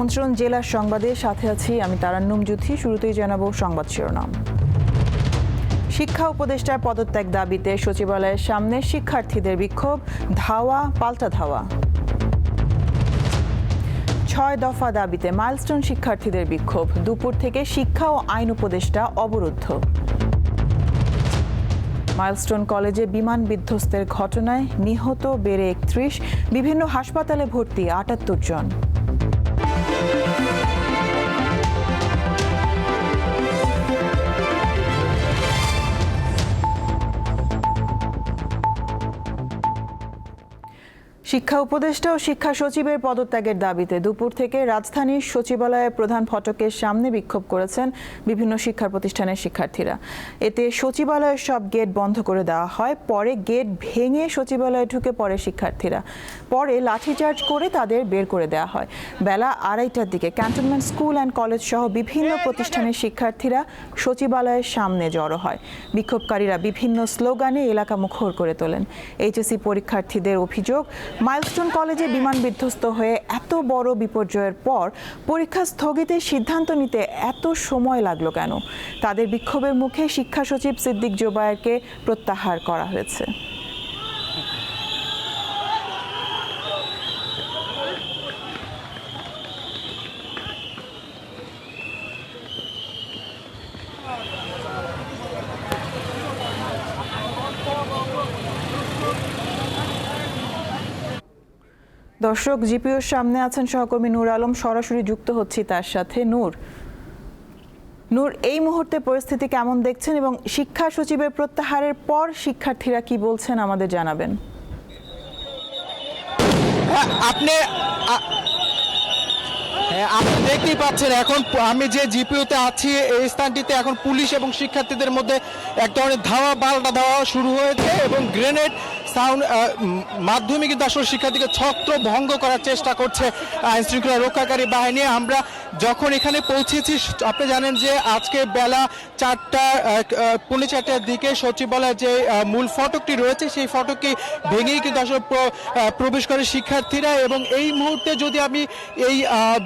আমন্ত্রণ জেলার সংবাদে সাথে আছি আমি তারান্নুম যুথি শুরুতেই জানাব সংবাদ শিরোনাম। শিক্ষা উপদেষ্টার পদত্যাগ দাবিতে সচিবালয়ের সামনে শিক্ষার্থীদের বিক্ষোভ, ধাওয়া, পাল্টা ধাওয়া। ছয় দফা দাবিতে মাইলস্টোন শিক্ষার্থীদের বিক্ষোভ, দুপুর থেকে শিক্ষা ও আইন উপদেষ্টা অবরুদ্ধ। মাইলস্টোন কলেজে বিমান বিধ্বস্তের ঘটনায় নিহত বেড়ে একত্রিশ, বিভিন্ন হাসপাতালে ভর্তি আটাত্তর জন। শিক্ষা উপদেষ্টা ও শিক্ষা সচিবের পদত্যাগের দাবিতে দুপুর থেকে রাজধানীর সচিবালয়ের প্রধান ফটকের সামনে বিক্ষোভ করেছেন বিভিন্ন শিক্ষা প্রতিষ্ঠানের শিক্ষার্থীরা। এতে সচিবালয়ের সব গেট বন্ধ করে দেওয়া হয়, পরে গেট ভেঙে সচিবালয়ে ঢুকে পড়ে শিক্ষার্থীরা। পরে লাঠিচার্জ করে তাদের বের করে দেওয়া হয়। বেলা আড়াইটার দিকে ক্যান্টনমেন্ট স্কুল অ্যান্ড কলেজ সহ বিভিন্ন প্রতিষ্ঠানের শিক্ষার্থীরা সচিবালয়ের সামনে জড়ো হয়। বিক্ষোভকারীরা বিভিন্ন স্লোগানে এলাকা মুখর করে তোলেন। এইচএসসি পরীক্ষার্থীদের অভিযোগ মাইলস্টোন কলেজে বিমান বিধ্বস্ত হয়ে এত বড় বিপর্যয়ের পর পরীক্ষা স্থগিতের সিদ্ধান্ত নিতে এত সময় লাগল কেন? তাদের বিক্ষোভের মুখে শিক্ষা সচিব সিদ্দিক জোবায়েরকে প্রত্যাহার করা হয়েছে। দর্শক জিপিওর সামনে আছেন সহকর্মী নূর আলম সরাসরি যুক্ত হচ্ছি তার সাথে। নূর নূর এই মুহূর্তে পরিস্থিতি কেমন দেখছেন এবং শিক্ষা সচিবের প্রত্যাহারের পর শিক্ষার্থীরা কি বলছেন আমাদের জানাবেন। হ্যাঁ, আপনি হ্যাঁ, আপনি দেখতেই পাচ্ছেন এখন আমি যে জিপিওতে আছি এই স্থানটিতে এখন পুলিশ এবং শিক্ষার্থীদের মধ্যে এক ধরনের ধাওয়া পাল্টা ধাওয়া শুরু হয়েছে এবং গ্রেনেড সাউন্ড মাধ্যমে কিন্তু আসলে শিক্ষার্থীকে ছত্র ভঙ্গ করার চেষ্টা করছে আইন শৃঙ্খলা রক্ষাকারী বাহিনী। আমরা যখন এখানে পৌঁছেছি, আপনি জানেন যে আজকে বেলা চারটা পৌনে চারটার দিকে সচিবালয়ের যে মূল ফটকটি রয়েছে, সেই ফটককে ভেঙেই কিন্তু আসলে প্রবেশ করে শিক্ষার্থীরা এবং এই মুহূর্তে যদি আমি এই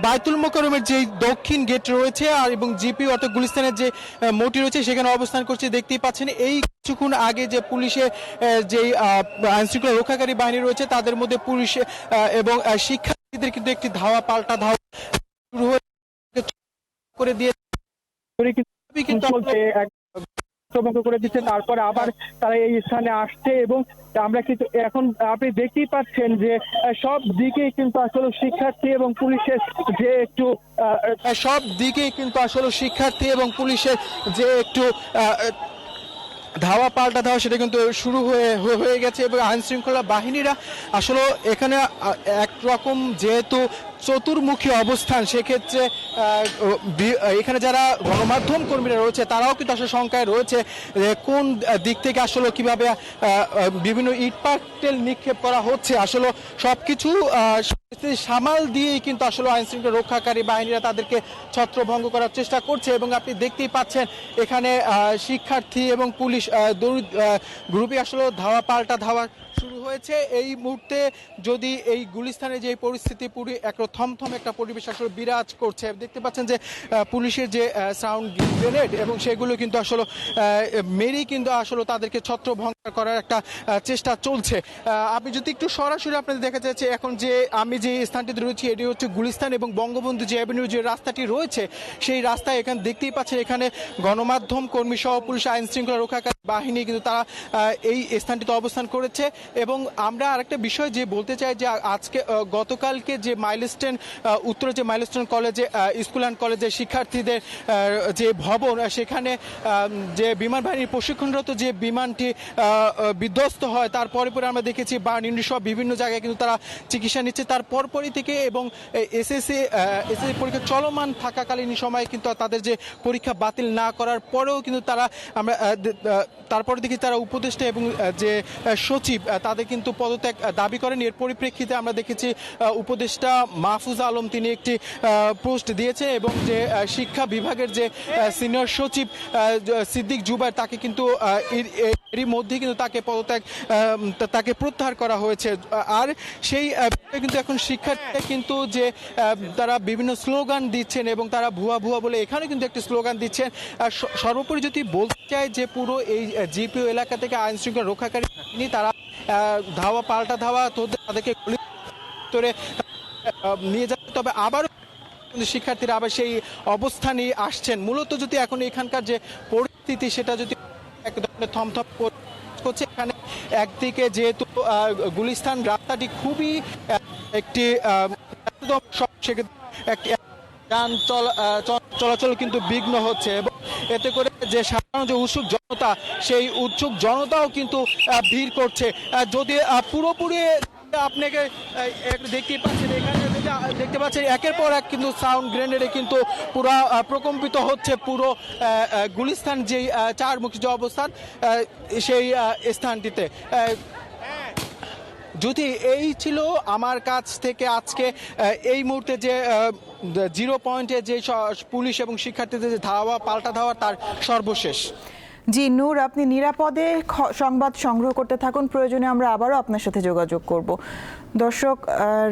বায়তুল মোকারমের যে দক্ষিণ গেট রয়েছে, আর এবং জিপি অর্থাৎ গুলিস্তানের যে মোড়টি রয়েছে, সেখানে অবস্থান করছে, দেখতেই পাচ্ছেন এই কিছুক্ষণ আগে যে পুলিশের যে আইন শৃঙ্খলা রক্ষাকারী বাহিনী রয়েছে তাদের মধ্যে পুলিশ এবং শিক্ষার্থীদের কিন্তু একটি ধাওয়া পাল্টা ধাওয়া শুরু হয়ে করে দিয়ে করে বন্ধ দিচ্ছে তারপরে আবার তারা এই স্থানে আসছে এবং আমরা কিন্তু এখন আপনি দেখতেই পাচ্ছেন যে সব দিকেই কিন্তু আসলে শিক্ষার্থী এবং পুলিশের যে একটু সব দিকেই কিন্তু আসলে শিক্ষার্থী এবং পুলিশের যে একটু আহ, ধাওয়া পাল্টা ধাওয়া সেটা কিন্তু শুরু হয়ে হয়ে- গেছে এবং আইনশৃঙ্খলা বাহিনীরা আসলে এখানে একরকম যেহেতু চতুর্মুখী অবস্থান, সেক্ষেত্রে এখানে যারা গণমাধ্যম কর্মীরা রয়েছে, তারাও কিন্তু আসলে শঙ্কায় রয়েছে কোন দিক থেকে আসলে কীভাবে বিভিন্ন ইট পাটকেল নিক্ষেপ করা হচ্ছে। আসলে সব কিছু সামাল দিয়েই কিন্তু আসলে আইন শৃঙ্খলা রক্ষাকারী বাহিনীরা তাদেরকে ছত্রভঙ্গ করার চেষ্টা করছে এবং আপনি দেখতেই পাচ্ছেন এখানে শিক্ষার্থী এবং পুলিশ গ্রুপে আসলে ধাওয়া, পাল্টা ধাওয়া শুরু হয়েছে। এই মুহূর্তে যদি এই গুলিস্তানে যে পরিস্থিতি পুরি এক থমথম একটা পরিবেশ আসলে বিরাজ করছে, দেখতে পাচ্ছেন যে পুলিশের যে সাউন্ড গ্রেনেড এবং সেগুলো কিন্তু আসলে মেরেই কিন্তু আসলে তাদেরকে ছত্রভঙ্গ করার একটা চেষ্টা চলছে। আমি যদি একটু সরাসরি আপনাদের দেখা যাচ্ছে এখন যে আমি যে স্থানটিতে রয়েছি, এটি হচ্ছে গুলিস্তান এবং বঙ্গবন্ধু যে অ্যাভিনিউ যে রাস্তাটি রয়েছে, সেই রাস্তায় এখানে দেখতেই পাচ্ছেন এখানে গণমাধ্যম কর্মী সহ পুলিশ আইন শৃঙ্খলা রক্ষাকারী বাহিনী কিন্তু তারা এই স্থানটিতে অবস্থান করেছে। এবং আমরা আরেকটা বিষয় যে বলতে চাই যে আজকে গতকালকে যে মাইলস্টোন উত্তরে যে মাইলস্টোন কলেজে স্কুল অ্যান্ড কলেজের শিক্ষার্থীদের যে ভবন সেখানে যে বিমান বাহিনীর প্রশিক্ষণরত যে বিমানটি বিধ্বস্ত হয় তারপরে পরে আমরা দেখেছি বার্নিন সহ বিভিন্ন জায়গায় কিন্তু তারা চিকিৎসা নিচ্ছে। তার পরপরই থেকে এবং এসএসসি এসএসসি পরীক্ষা চলমান থাকাকালীন সময়ে কিন্তু তাদের যে পরীক্ষা বাতিল না করার পরেও কিন্তু তারা আমরা তারপরে দেখি তারা উপদেষ্টা এবং যে সচিব তাদের কিন্তু পদত্যাগ দাবি করেন। এর পরিপ্রেক্ষিতে আমরা দেখেছি উপদেষ্টা মাহফুজ আলম তিনি একটি পোস্ট দিয়েছে এবং যে শিক্ষা বিভাগের যে সিনিয়র সচিব সিদ্দিক জুবাইর, তাকে কিন্তু এরই মধ্যে কিন্তু তাকে পদত্যাগ তাকে প্রত্যাহার করা হয়েছে। আর সেই কিন্তু এখন শিক্ষার্থীরা কিন্তু যে তারা বিভিন্ন স্লোগান দিচ্ছেন এবং তারা ভুয়া ভুয়া বলে এখানে কিন্তু একটি স্লোগান দিচ্ছেন। সর্বোপরি যদি বলতে চাই যে পুরো এই জিপিও এলাকা থেকে আইন শৃঙ্খলা রক্ষাকারী তারা ধাওয়া, পাল্টা ধাওয়া তাদেরকে নিয়ে যাচ্ছে তবে আবারও শিক্ষার্থীরা আবার সেই অবস্থানে আসছেন। মূলত যদি এখন এখানকার যে পরিস্থিতি, সেটা যদি এক ধরনের থমথম করছে, এখানে একদিকে যেহেতু গুলিস্তান রাস্তাটি খুবই একটি সেক্ষেত্রে যান চলাচল কিন্তু বিঘ্ন হচ্ছে এবং এতে করে যে সাধারণ যে উৎসুক জনতা, সেই উৎসুক জনতাও কিন্তু ভিড় করছে। যদি পুরোপুরি আপনাকে দেখতেই পাচ্ছেন এখানে দেখতে পাচ্ছেন, একের পর এক কিন্তু সাউন্ড গ্রেনেডে কিন্তু পুরো প্রকম্পিত হচ্ছে পুরো গুলিস্তান যেই চারমুখী যে অবস্থান সেই স্থানটিতে। যদি এই ছিল আমার কাছ থেকে আজকে এই মুহূর্তে যে জিরো পয়েন্টে যে পুলিশ এবং শিক্ষার্থীদের যে ধাওয়া, পাল্টা ধাওয়া, তার সর্বশেষ। জি, নূর, আপনি নিরাপদে সংবাদ সংগ্রহ করতে থাকুন। প্রয়োজনে আমরা আবারও আপনার সাথে যোগাযোগ করব। দর্শক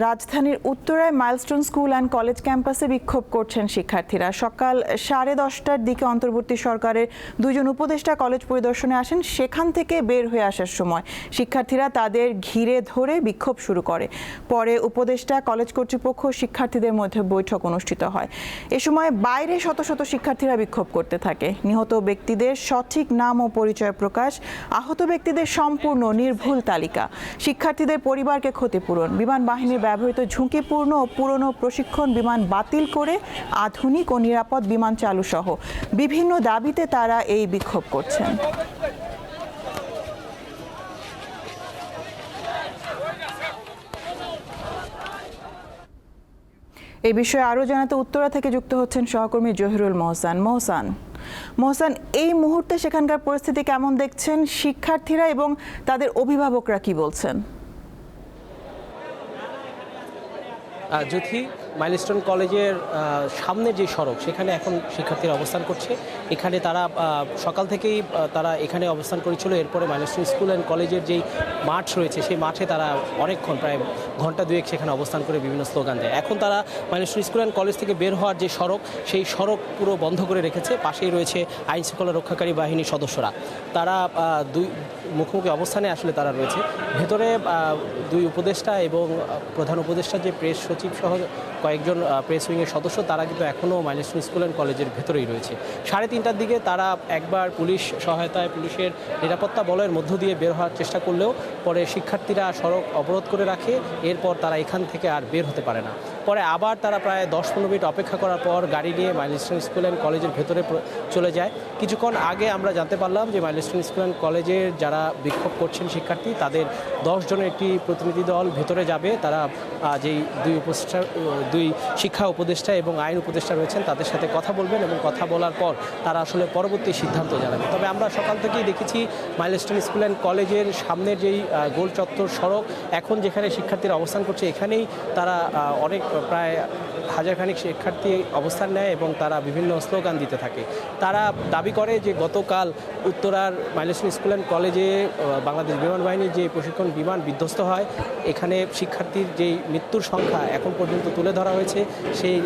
রাজধানীর উত্তরায় মাইলস্টোন স্কুল অ্যান্ড কলেজ ক্যাম্পাসে বিক্ষোভ করছেন শিক্ষার্থীরা। সকাল সাড়ে দশটার দিকে অন্তর্বর্তী সরকারের দুজন উপদেষ্টা কলেজ পরিদর্শনে আসেন। সেখান থেকে বের হয়ে আসার সময় শিক্ষার্থীরা তাদের ঘিরে ধরে বিক্ষোভ শুরু করে। পরে উপদেষ্টা কলেজ কর্তৃপক্ষ শিক্ষার্থীদের মধ্যে বৈঠক অনুষ্ঠিত হয়। এ সময় বাইরে শত শত শিক্ষার্থীরা বিক্ষোভ করতে থাকে। নিহত ব্যক্তিদের সঠিক নাম ও পরিচয় প্রকাশ, আহত ব্যক্তিদের সম্পূর্ণ নির্ভুল তালিকা। শিক্ষার্থীদের পরিবারকে ক্ষতিপূরণ বিমান বাহিনীর ব্যবহৃত ঝুঁকিপূর্ণ ও পুরনো প্রশিক্ষণ বিমান বাতিল করে আধুনিক ও নিরাপদ বিমান চালু সহ বিভিন্ন দাবিতে তারা এই বিক্ষোভ করছেন। এই বিষয়ে আরও জানাতে উত্তরা থেকে যুক্ত হচ্ছেন সহকর্মী জহিরুল মহসান। মহসান মহসান, এই মুহূর্তে সেখানকার পরিস্থিতি কেমন দেখছেন? শিক্ষার্থীরা এবং তাদের অভিভাবকরা কি বলছেন? আহ, যথি মাইলস্টোন কলেজের আহ, সামনের যে সড়ক সেখানে এখন শিক্ষার্থীরা অবস্থান করছে। এখানে তারা সকাল থেকেই তারা এখানে অবস্থান করেছিল। এরপরে মাইলস্টোন স্কুল অ্যান্ড কলেজের যেই মাঠ রয়েছে সেই মাঠে তারা অনেকক্ষণ প্রায় ঘণ্টা দুয়েক সেখানে অবস্থান করে বিভিন্ন স্লোগান দেয়। এখন তারা মাইলস্টোন স্কুল অ্যান্ড কলেজ থেকে বের হওয়ার যে সড়ক সেই সড়ক পুরো বন্ধ করে রেখেছে। পাশেই রয়েছে আইন শৃঙ্খলা রক্ষাকারী বাহিনীর সদস্যরা। তারা দুই মুখোমুখি অবস্থানে আসলে তারা রয়েছে। ভেতরে দুই উপদেষ্টা এবং প্রধান উপদেষ্টা যে প্রেস সচিব সহ কয়েকজন প্রেস উইংয়ের সদস্য, তারা কিন্তু এখনও মাইলস্টোন স্কুল অ্যান্ড কলেজের ভেতরেই রয়েছে। সাড়ে তিনটার দিকে তারা একবার পুলিশ সহায়তায় পুলিশের নিরাপত্তা বলয়ের মধ্য দিয়ে বের হওয়ার চেষ্টা করলেও পরে শিক্ষার্থীরা সড়ক অবরোধ করে রাখে, এরপর তারা এখান থেকে আর বের হতে পারে না। পরে আবার তারা প্রায় দশ পনেরো মিনিট অপেক্ষা করার পর গাড়ি নিয়ে মাইলস্টোন স্কুল অ্যান্ড কলেজের ভেতরে চলে যায়। কিছুক্ষণ আগে আমরা জানতে পারলাম যে মাইলস্টোন স্কুল অ্যান্ড কলেজের যারা বিক্ষোভ করছেন শিক্ষার্থী, তাদের দশ জনের একটি প্রতিনিধি দল ভেতরে যাবে। তারা যেই দুই উপদেষ্টা দুই শিক্ষা উপদেষ্টা এবং আইন উপদেষ্টা রয়েছেন, তাদের সাথে কথা বলবেন এবং কথা বলার পর তারা আসলে পরবর্তী সিদ্ধান্ত জানাবে। তবে আমরা সকাল থেকেই দেখেছি মাইলস্টোন স্কুল অ্যান্ড কলেজের সামনের যেই গোল চত্বর সড়ক, এখন যেখানে শিক্ষার্থীরা অবস্থান করছে, এখানেই তারা অনেক প্রায় হাজারখানিক শিক্ষার্থী অবস্থান নেয় এবং তারা বিভিন্ন স্লোগান দিতে থাকে। তারা দাবি করে যে গতকাল উত্তরার মাইলস্টোন স্কুল অ্যান্ড কলেজে বাংলাদেশ বিমান বাহিনীর যে প্রশিক্ষণ বিমান বিধ্বস্ত হয়, এখানে শিক্ষার্থীর যেই মৃত্যুর সংখ্যা এখন পর্যন্ত তুলে ধরা হয়েছে, সেই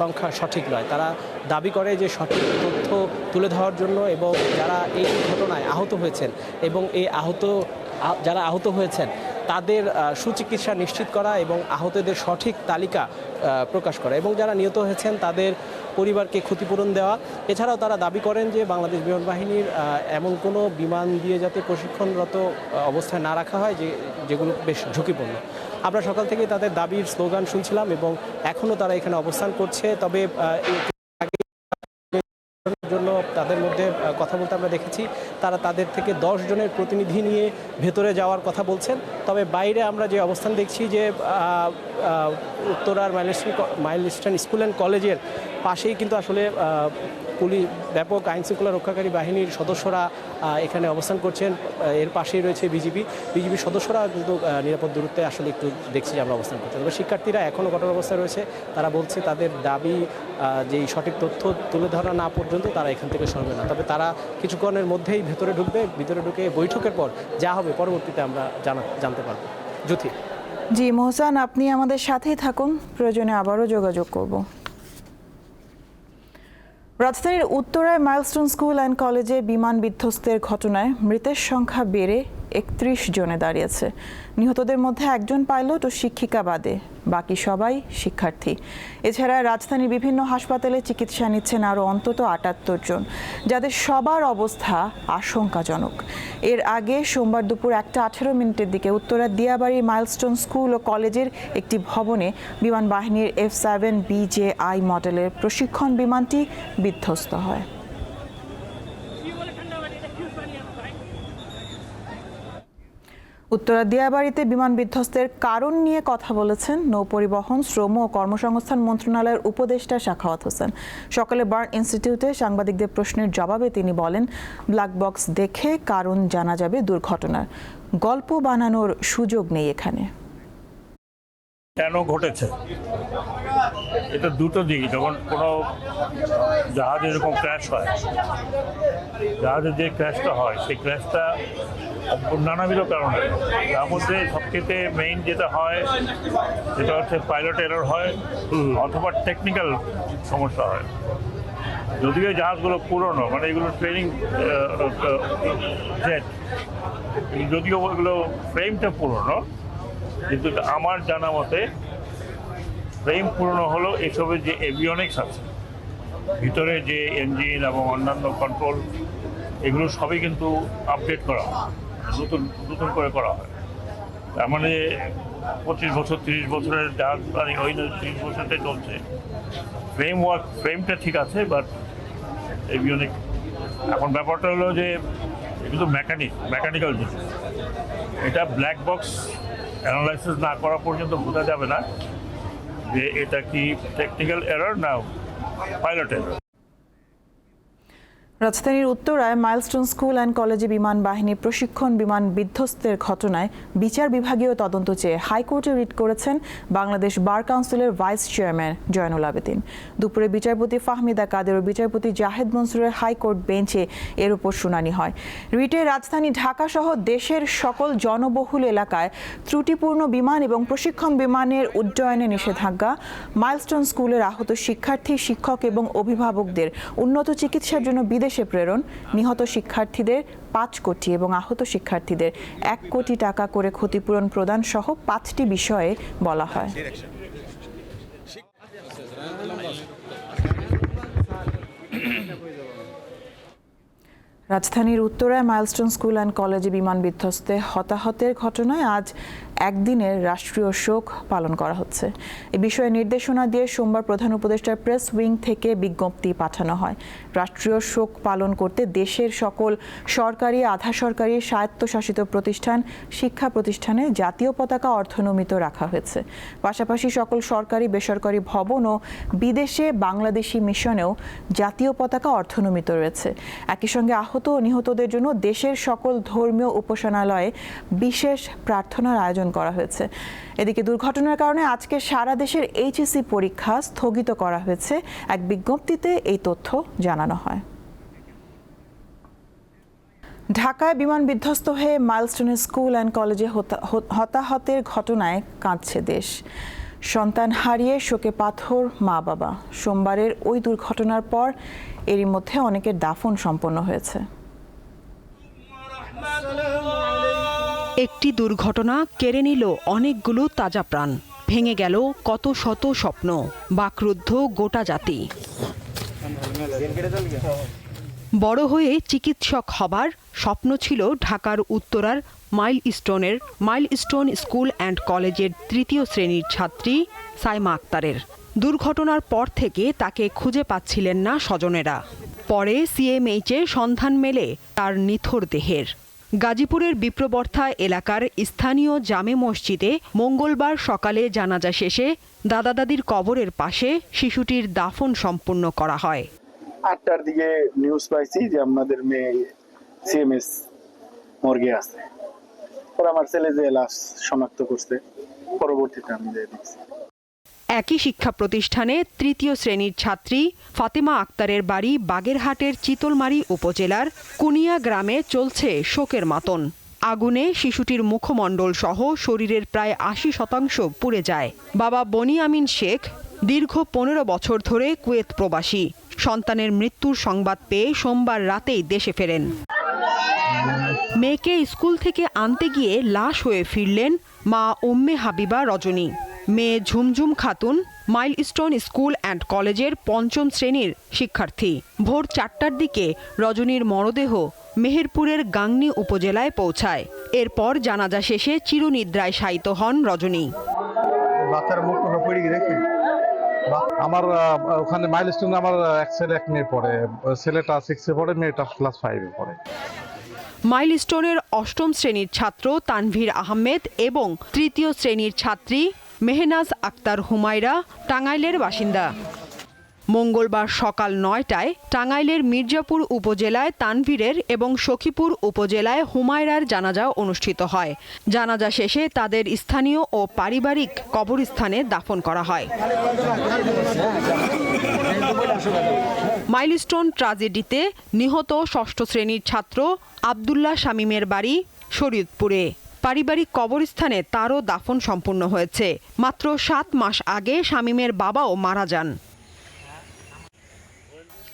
সংখ্যা সঠিক নয়। তারা দাবি করে যে সঠিক তথ্য তুলে ধরার জন্য এবং যারা এই ঘটনায় আহত হয়েছেন এবং এই আহত যারা আহত হয়েছেন তাদের সুচিকিৎসা নিশ্চিত করা এবং আহতদের সঠিক তালিকা প্রকাশ করা এবং যারা নিহত হয়েছেন তাদের পরিবারকে ক্ষতিপূরণ দেওয়া। এছাড়াও তারা দাবি করেন যে বাংলাদেশ বিমান বাহিনীর এমন কোনো বিমান দিয়ে যাতে প্রশিক্ষণরত অবস্থায় না রাখা হয় যে, যেগুলো বেশ ঝুঁকিপূর্ণ। আমরা সকাল থেকেই তাদের দাবির স্লোগান শুনছিলাম এবং এখনও তারা এখানে অবস্থান করছে। তবে জন্য তাদের মধ্যে কথা বলতে আমরা দেখেছি, তারা তাদের থেকে দশ জনের প্রতিনিধি নিয়ে ভেতরে যাওয়ার কথা বলছেন। তবে বাইরে আমরা যে অবস্থান দেখছি যে উত্তরার মাইল মাইল স্কুল অ্যান্ড কলেজের পাশেই কিন্তু আসলে পুলিশ ব্যাপক আইন শৃঙ্খলা রক্ষাকারী বাহিনীর সদস্যরা এখানে অবস্থান করছেন। এর পাশেই রয়েছে বিজিবি। বিজিবির সদস্যরা কিন্তু নিরাপদ দূরত্বে আসলে একটু দেখছি যে আমরা অবস্থান করছি। তবে শিক্ষার্থীরা এখনও কঠোর অবস্থায় রয়েছে। তারা বলছে তাদের দাবি যেই সঠিক তথ্য তুলে ধরা না পর্যন্ত তারা এখান থেকে সরবে না। তবে তারা কিছুক্ষণের মধ্যেই ভেতরে ঢুকবে। ভিতরে ঢুকে বৈঠকের পর যা হবে পরবর্তীতে আমরা জানা, জানতে পারব। জ্যোতি। জি, মোহসান, আপনি আমাদের সাথেই থাকুন। প্রয়োজনে আবারও যোগাযোগ করব। রাজধানীর উত্তরায় মাইলস্টোন স্কুল অ্যান্ড কলেজে বিমান বিধ্বস্তের ঘটনায় মৃতের সংখ্যা বেড়ে একত্রিশ জনে দাঁড়িয়েছে। নিহতদের মধ্যে একজন পাইলট ও শিক্ষিকা বাদে বাকি সবাই শিক্ষার্থী। এছাড়া রাজধানীর বিভিন্ন হাসপাতালে চিকিৎসা নিচ্ছেন আরও অন্তত আটাত্তর জন, যাদের সবার অবস্থা আশঙ্কাজনক। এর আগে সোমবার দুপুর একটা আঠেরো মিনিটের দিকে উত্তরার দিয়াবাড়ির মাইলস্টোন স্কুল ও কলেজের একটি ভবনে বিমান বাহিনীর এফ সেভেন বিজেআই মডেলের প্রশিক্ষণ বিমানটি বিধ্বস্ত হয়। উত্তরা দিয়াবাড়িতে বিমান বিধ্বস্তের কারণ নিয়ে কথা বলেছেন নৌপরিবহন, শ্রম ও কর্মসংস্থান মন্ত্রণালয়ের উপদেষ্টা শাখাওয়াত হোসেন। সকালে বার্ন ইনস্টিটিউটে সাংবাদিকদের প্রশ্নের জবাবে তিনি বলেন, ব্ল্যাক বক্স দেখে কারণ জানা যাবে দুর্ঘটনার। গল্প বানানোর সুযোগ নেই এখানে। কেন ঘটেছে? এটা দুটো দিক যখন কোনো জাহাজ এরকম ক্র্যাশ হয় জাহাজের যে ক্র্যাশটা হয়, সেই ক্র্যাশটা নানাবিধ কারণে। তার মধ্যে সবচেয়ে মেইন যেটা হয় সেটা হচ্ছে পাইলট এরর হয় অথবা টেকনিক্যাল সমস্যা হয়। যদিও জাহাজগুলো পুরনো মানে এগুলো ট্রেনিং জেট যদিও ওগুলো ফ্রেমটা পুরনো কিন্তু আমার জানা মতে ফ্রেম পুরনো হলো এসবের যে এভিয়নিক্স আছে। ভিতরে যে ইঞ্জিন এবং অন্যান্য কন্ট্রোল এগুলো সবই কিন্তু আপডেট করা হয়। নতুন নতুন করে করা হয়। তার মানে পঁচিশ বছর, তিরিশ বছরের জাহাজ মানে ওই তিরিশ বছরতে চলছে। ফ্রেম ওয়ার্ক ফ্রেমটা ঠিক আছে বাট এভিয়নিক এখন ব্যাপারটা হলো যে এগুলো মেকানিক মেকানিক্যাল জিনিস। এটা ব্ল্যাক বক্স অ্যানালাইসিস না করা পর্যন্ত বোঝা যাবে না যে এটা কি টেকনিক্যাল এরর না পাইলট এরর রাজধানীর উত্তরায় মাইলস্টোন স্কুল অ্যান্ড কলেজে বিমান বাহিনী প্রশিক্ষণ বিমান বিধ্বস্তের ঘটনায় বিচার বিভাগীয় তদন্ত চেয়ে হাইকোর্টে রিট করেছেন বাংলাদেশ বার কাউন্সিলের ভাইস চেয়ারম্যান জয়নুল আবেদিন। দুপুরে বিচারপতি ফাহমিদা কাদের ও বিচারপতি জাহেদ মনসুরের হাইকোর্ট বেঞ্চে এর উপর শুনানি হয়। রিটে রাজধানী ঢাকা সহ দেশের সকল জনবহুল এলাকায় ত্রুটিপূর্ণ বিমান এবং প্রশিক্ষণ বিমানের উড্ডয়নে নিষেধাজ্ঞা, মাইলস্টোন স্কুলের আহত শিক্ষার্থী, শিক্ষক এবং অভিভাবকদের উন্নত চিকিৎসার জন্য বিদেশে প্রেরণ। নিহত শিক্ষার্থীদের পাঁচ কোটি এবং আহত শিক্ষার্থীদের এক কোটি টাকা করে ক্ষতিপূরণ প্রদান সহ পাঁচটি বিষয়ে বলা হয়। রাজধানীর উত্তরায় মাইলস্টোন স্কুল অ্যান্ড কলেজে বিমান বিধ্বস্তে হতাহতের ঘটনায় আজ একদিনের রাষ্ট্রীয় শোক পালন করা হচ্ছে। এ বিষয়ে নির্দেশনা দিয়ে সোমবার প্রধান উপদেষ্টার প্রেস উইং থেকে বিজ্ঞপ্তি পাঠানো হয়। রাষ্ট্রীয় শোক পালন করতে দেশের সকল সরকারি আধা সরকারি স্বায়ত্তশাসিত প্রতিষ্ঠান, শিক্ষা প্রতিষ্ঠানে জাতীয় পতাকা অর্থনমিত রাখা হয়েছে। পাশাপাশি সকল সরকারি, বেসরকারি ভবন ও বিদেশে বাংলাদেশি মিশনেও জাতীয় পতাকা অর্থনমিত রয়েছে। একই সঙ্গে আহত ও নিহতদের জন্য দেশের সকল ধর্মীয় উপাসনালয়ে বিশেষ প্রার্থনার আয়োজন করা হয়েছে। এদিকে দুর্ঘটনার কারণে আজকে সারা দেশের এইচএসসি পরীক্ষা স্থগিত করা হয়েছে। এক বিজ্ঞপ্তিতে এই তথ্য জানানো হয়। ঢাকায় বিমান বিধ্বস্ত হয়ে মাইলস্টোনের স্কুল অ্যান্ড কলেজে হতা- হত- হতাহতের ঘটনায় কাঁদছে দেশ। সন্তান হারিয়ে শোকে পাথর মা বাবা। সোমবারের ওই দুর্ঘটনার পর এরই মধ্যে অনেকের দাফন সম্পন্ন হয়েছে। একটি দুর্ঘটনা কেড়ে নিল অনেকগুলো তাজা প্রাণ। ভেঙে গেল কত শত স্বপ্ন। বাকরুদ্ধ গোটা জাতি। বড় হয়ে চিকিৎসক হবার স্বপ্ন ছিল ঢাকার উত্তরার মাইল স্টোনের মাইল স্টোন স্কুল অ্যান্ড কলেজের তৃতীয় শ্রেণির ছাত্রী সাইমা আক্তারের। দুর্ঘটনার পর থেকে তাকে খুঁজে পাচ্ছিলেন না স্বজনেরা। পরে সিএমএইচে সন্ধান মেলে তার নিথর দেহের। গাজীপুরের বিপ্রবর্থা এলাকার স্থানীয় জামে মসজিদে মঙ্গলবার সকালে জানাজা শেষে দাদা দাদির কবরের পাশে শিশুটির দাফন সম্পূর্ণ করা হয়। আটটার দিকে নিউজ পাইছি যে আপনাদের মেয়ে সিএমএস মর্গে আছে। আমার ছেলে যে লাশ শনাক্ত করছে, পরবর্তীতে আমি দেখছি। একই শিক্ষা প্রতিষ্ঠানে তৃতীয় শ্রেণির ছাত্রী ফাতেমা আক্তারের বাড়ি বাগেরহাটের চিতলমারি উপজেলার কুনিয়া গ্রামে চলছে শোকের মাতন। আগুনে শিশুটির মুখমণ্ডল সহ শরীরের প্রায় আশি শতাংশ পুড়ে যায়। বাবা বনি আমিন শেখ দীর্ঘ পনেরো বছর ধরে কুয়েত প্রবাসী। সন্তানের মৃত্যুর সংবাদ পেয়ে সোমবার রাতেই দেশে ফেরেন। মেয়েকে স্কুল থেকে আনতে গিয়ে লাশ হয়ে ফিরলেন মা উম্মে হাবিবা রজনী। মেয়ে Jhumjhum Khatun Milestone school and কলেজের পঞ্চম শ্রেণির শিক্ষার্থী। ভোর চারটার দিকে রজনীর মরদেহ মেহেরপুরের গাংনী উপজেলায় পৌঁছায়। এরপর জানাজা শেষে চিরনিদ্রায় শায়িত হন রজনী। আমার ওখানে মাইলস্টোনে আমার এক ছেলে এক মেয়ে পড়ে। ছেলেটা সিক্সে পড়ে মেয়েটা ক্লাস ফাইভে পড়ে। মাইলস্টোনের অষ্টম শ্রেণির ছাত্র তানভীর আহমেদ এবং তৃতীয় শ্রেণির ছাত্রী মেহনাজ আক্তার হুমায়রা, টাঙ্গাইলের বাসিন্দা। মঙ্গলবার সকাল নয়টায় টাঙ্গাইলের মির্জাপুর উপজেলায় তানভীরের এবং সখীপুর উপজেলায় হুমায়রার জানাজা অনুষ্ঠিত হয়। জানাজা শেষে তাদের স্থানীয় ও পারিবারিক কবরস্থানে দাফন করা হয়। মাইলস্টোন ট্রাজেডিতে নিহত ষষ্ঠ শ্রেণির ছাত্র আবদুল্লাহ শামীমের বাড়ি শরীয়তপুরে। পারিবারিক কবরস্থানে তারও দাফন সম্পূর্ণ হয়েছে। মাত্র সাত মাস আগে শামীমের বাবাও মারা যান।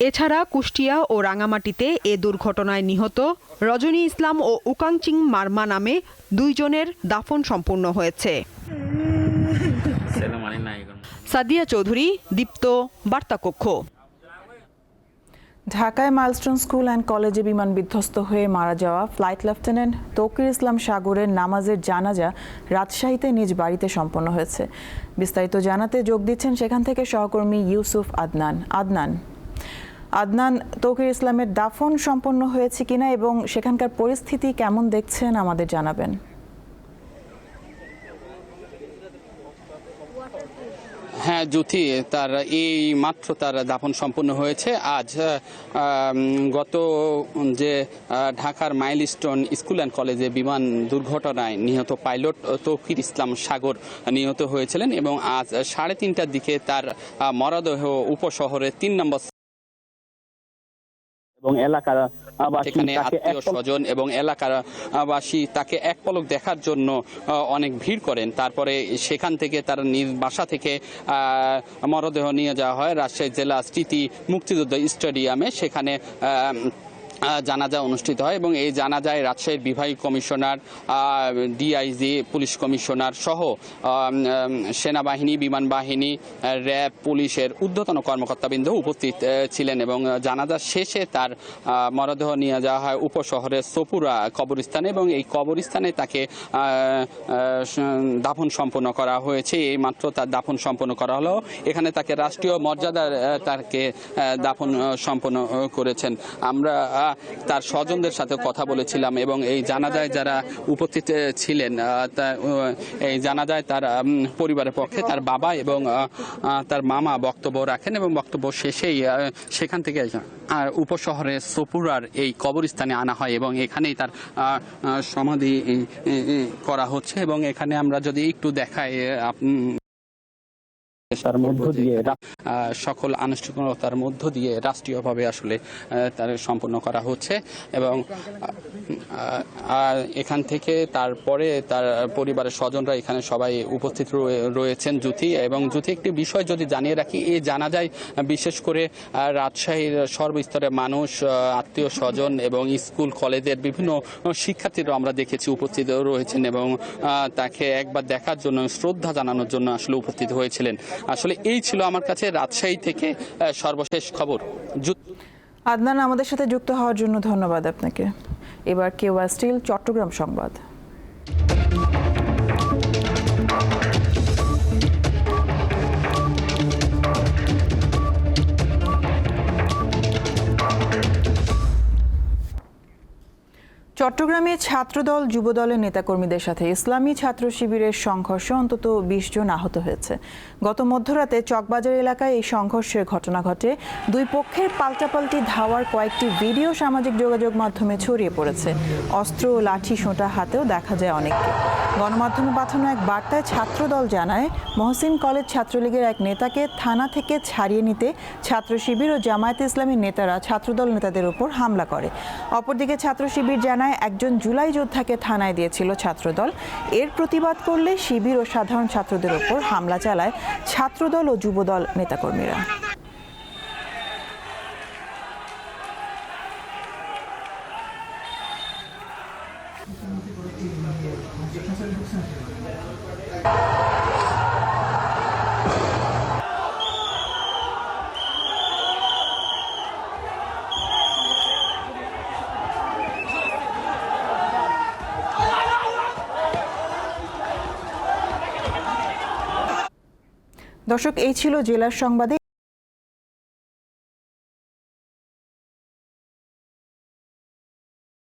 এছাড়া কুষ্টিয়া ও রাঙামাটিতে এ দুর্ঘটনায় নিহত রজনী ইসলাম ও উকাংচিং মার্মা নামে দুইজনের দাফন সম্পূর্ণ হয়েছে। সাদিয়া চৌধুরী দীপ্ত বার্তাকক্ষ। ঢাকায় মাইলস্টোন স্কুল অ্যান্ড কলেজে বিমান বিধ্বস্ত হয়ে মারা যাওয়া ফ্লাইট লেফটেন্যান্ট তৌকির ইসলাম সাগরের নামাজের জানাজা রাজশাহীতে নিজ বাড়িতে সম্পন্ন হয়েছে। বিস্তারিত জানাতে যোগ দিচ্ছেন সেখান থেকে সহকর্মী ইউসুফ আদনান। আদনান আদনান, তৌকির ইসলামের দাফন সম্পন্ন হয়েছে কিনা এবং সেখানকার পরিস্থিতি কেমন দেখছেন আমাদের জানাবেন। জ্যোতি, তার এই মাত্র তার দাফন সম্পন্ন হয়েছে। আজ গত, যে ঢাকার মাইলস্টোন স্কুল অ্যান্ড কলেজে বিমান দুর্ঘটনায় নিহত পাইলট তৌকির ইসলাম সাগর নিহত হয়েছিলেন এবং আজ সাড়ে তিনটার দিকে তার মরদেহ উপশহরে তিন নম্বর এবং এলাকার সেখানে আত্মীয় স্বজন এবং এলাকার বাসী তাকে এক পলক দেখার জন্য অনেক ভিড় করেন। তারপরে সেখান থেকে তার নিজ বাসা থেকে আহ, মরদেহ নিয়ে যাওয়া হয়। রাজশাহী জেলা স্মৃতি মুক্তিযুদ্ধ স্টেডিয়ামে সেখানে আহ, জানাজা অনুষ্ঠিত হয় এবং এই জানাজায় রাজশাহীর বিভাগী কমিশনার ডিআইজি পুলিশ কমিশনার সহ সেনাবাহিনী, বিমান বাহিনী, র্যাব, পুলিশের ঊর্ধ্বতন কর্মকর্তাবৃন্দ উপস্থিত ছিলেন এবং জানাজা শেষে তার মরদেহ নিয়ে যাওয়া হয় উপশহরের সোপুরা কবরস্থানে এবং এই কবরস্থানে তাকে দাফন সম্পন্ন করা হয়েছে। এই মাত্র তার দাফন সম্পন্ন করা হলো। এখানে তাকে রাষ্ট্রীয় মর্যাদার তাকে দাফন সম্পন্ন করেছেন। আমরা তার স্বজনদের সাথে কথা বলেছিলাম এবং এই জানাজায় যারা উপস্থিত ছিলেন এই জানাজায় তার পরিবারের পক্ষে তার বাবা এবং তার মামা বক্তব্য রাখেন এবং বক্তব্য শেষেই সেখান থেকে আর উপশহরে সোপুরার এই কবরস্থানে আনা হয় এবং এখানেই তার সমাধি করা হচ্ছে এবং এখানে আমরা যদি একটু দেখাই তার মধ্য দিয়ে সকল আনুষ্ঠানিকতার মধ্য দিয়ে রাষ্ট্রীয়ভাবে আসলে তার সম্পন্ন করা হচ্ছে এবং এখান থেকে তারপরে তার পরিবারের স্বজনরা এখানে সবাই উপস্থিত রয়ে- রয়েছেন জুথি এবং জুথি একটি বিষয় যদি জানিয়ে রাখি এই জানা যায় বিশেষ করে রাজশাহীর সর্বস্তরের মানুষ আত্মীয় স্বজন এবং স্কুল কলেজের বিভিন্ন শিক্ষার্থীরা আমরা দেখেছি উপস্থিত রয়েছেন এবং তাকে একবার দেখার জন্য শ্রদ্ধা জানানোর জন্য আসলে উপস্থিত হয়েছিলেন। আসলে এই ছিল আমার কাছে রাজশাহী থেকে সর্বশেষ খবর। আদনান, আমাদের সাথে যুক্ত হওয়ার জন্য ধন্যবাদ আপনাকে। এবার কেওয়া স্টিল, চট্টগ্রাম সংবাদ। চট্টগ্রামে ছাত্রদল, যুবদলের নেতাকর্মীদের সাথে ইসলামী ছাত্র শিবিরের সংঘর্ষে অন্তত বিশ জন আহত হয়েছে। গত মধ্যরাতে চকবাজার এলাকায় এই সংঘর্ষের ঘটনা ঘটে। দুই পক্ষের পাল্টাপাল্টি ধাওয়ার কয়েকটি ভিডিও সামাজিক যোগাযোগ মাধ্যমে ছড়িয়ে পড়েছে। অস্ত্র ও লাঠি সোঁটা হাতেও দেখা যায় অনেককে। গণমাধ্যমে পাঠানো এক বার্তায় ছাত্রদল জানায়, মহসিন কলেজ ছাত্রলীগের এক নেতাকে থানা থেকে ছাড়িয়ে নিতে ছাত্র শিবির ও জামায়াতে ইসলামীর নেতারা ছাত্রদল নেতাদের উপর হামলা করে। অপরদিকে ছাত্র শিবির জানায় একজন জুলাই যোদ্ধাকে থানায় দিয়েছিল ছাত্রদল। এর প্রতিবাদ করলে শিবির ও সাধারণ ছাত্রদের ওপর হামলা চালায় ছাত্রদল ও যুবদল নেতাকর্মীরা। দর্শক এই ছিল জেলার সংবাদে।